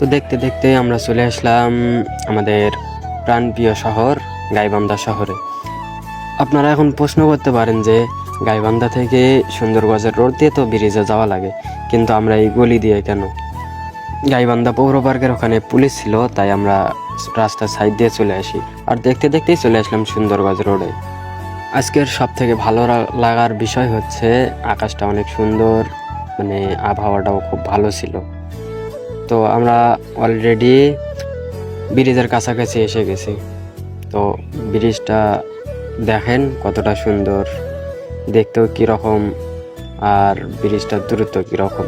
তো দেখতে দেখতে আমরা চলে আসলাম আমাদের প্রাণপ্রিয় শহর, গাইবান্ধা শহরে। আপনারা এখন প্রশ্ন করতে পারেন যে, গাইবান্ধা থেকে সুন্দরগঞ্জের রোড দিয়ে তো ব্রিজে যাওয়া লাগে, কিন্তু আমরা এই গলি দিয়ে কেন? গাইবান্ধা পৌর পার্কের ওখানে পুলিশ ছিল, তাই আমরা রাস্তার সাইড দিয়ে চলে আসি। আর দেখতে দেখতেই চলে আসলাম সুন্দরগঞ্জ রোডে। আজকের সব থেকে ভালো লাগার বিষয় হচ্ছে, আকাশটা অনেক সুন্দর মানে আবহাওয়াটাও খুব ভালো ছিল। তো আমরা অলরেডি ব্রিজের কাছাকাছি এসে গেছি। তো ব্রিজটা দেখেন কতটা সুন্দর, দেখতেও কীরকম, আর ব্রিজটার দূরত্ব কীরকম।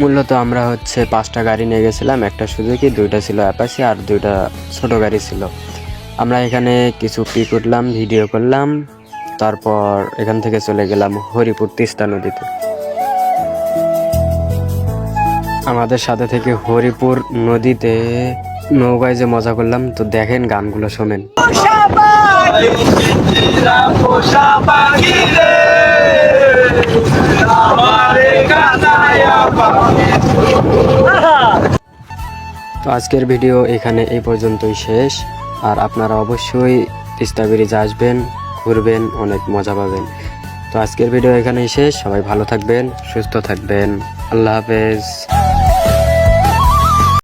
মূলত আমরা হচ্ছে পাঁচটা গাড়ি নিয়ে গেছিলাম, একটা সুজুকি, দুইটা ছিল অ্যাপাসি আর দুইটা ছোট গাড়ি ছিল। আমরা এখানে কিছু পিক উঠলাম ভিডিও করলাম, তারপর এখান থেকে চলে গেলাম হরিপুর তিস্তা নদীতে। আমাদের সাথে থেকে হরিপুর নদীতে নৌকায় যে মজা করলাম, তো দেখেন গানগুলো শোনেন। তো আজকের ভিডিও এখানে এই পর্যন্তই শেষ। আর আপনারা অবশ্যই তিস্তা ব্রিজ আসবেন, ঘুরবেন, অনেক মজা পাবেন। তো আজকের ভিডিও এখানেই শেষ। সবাই ভালো থাকবেন, সুস্থ থাকবেন। আল্লাহ হাফেজ।